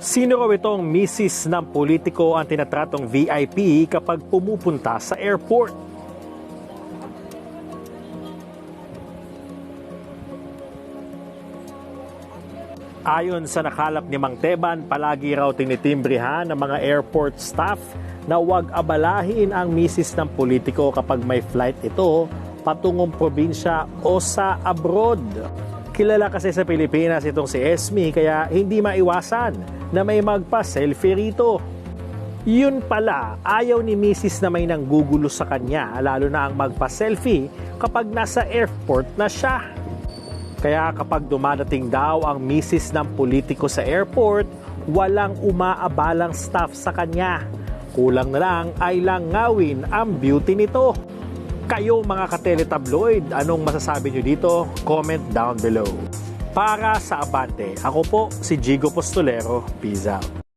Sino raw itong misis ng politiko ang tinatratong VIP kapag pumupunta sa airport? Ayon sa nakalap ni Mang Teban, palagi raw tinitimbrihan ng mga airport staff na huwag abalahin ang misis ng politiko kapag may flight ito patungong probinsya o sa abroad. Kilala kasi sa Pilipinas itong si Esme kaya hindi maiwasan na may magpa-selfie rito. Yun pala, ayaw ni Mrs. na may nanggugulo sa kanya lalo na ang magpa-selfie kapag nasa airport na siya. Kaya kapag dumadating daw ang misis ng politiko sa airport, walang umaabalang staff sa kanya. Kulang na lang ay langawin ang beauty nito. Kayo mga kateletabloid, anong masasabi nyo dito? Comment down below. Para sa Abante, ako po si Jigo Postolero. Peace out.